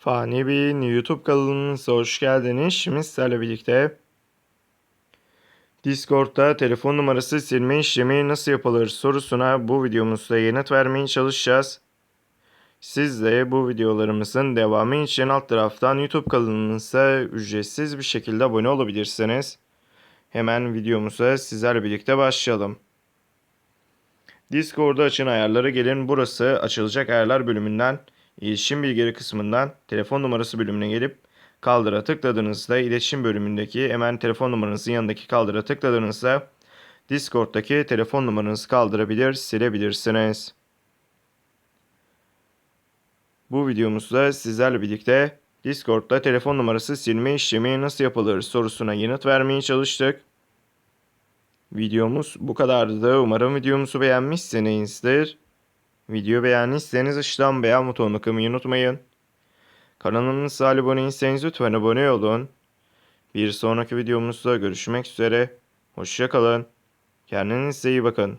Fani Bey'in YouTube kanalınıza hoş geldiniz. Şimdi sizlerle birlikte Discord'da telefon numarası silme işlemi nasıl yapılır sorusuna bu videomuzda yanıt vermeye çalışacağız. Siz de bu videolarımızın devamı için alt taraftan YouTube kanalımıza ücretsiz bir şekilde abone olabilirsiniz. Hemen videomuza sizlerle birlikte başlayalım. Discord'da açın ayarları gelin. Burası açılacak ayarlar bölümünden iletişim bilgileri kısmından telefon numarası bölümüne gelip kaldıra tıkladığınızda iletişim bölümündeki hemen telefon numaranızın yanındaki kaldıra tıkladığınızda Discord'daki telefon numaranızı kaldırabilir, silebilirsiniz. Bu videomuzda sizlerle birlikte Discord'da telefon numarası silme işlemi nasıl yapılır sorusuna yanıt vermeye çalıştık. Videomuz bu kadardı. Umarım videomuzu beğenmişsinizdir. Video beğendiyseniz aşağıdan beğen butonuna kılmayı unutmayın. Kanalımıza abone değilseniz lütfen abone olun. Bir sonraki videomuzda görüşmek üzere. Hoşçakalın. Kendinize iyi bakın.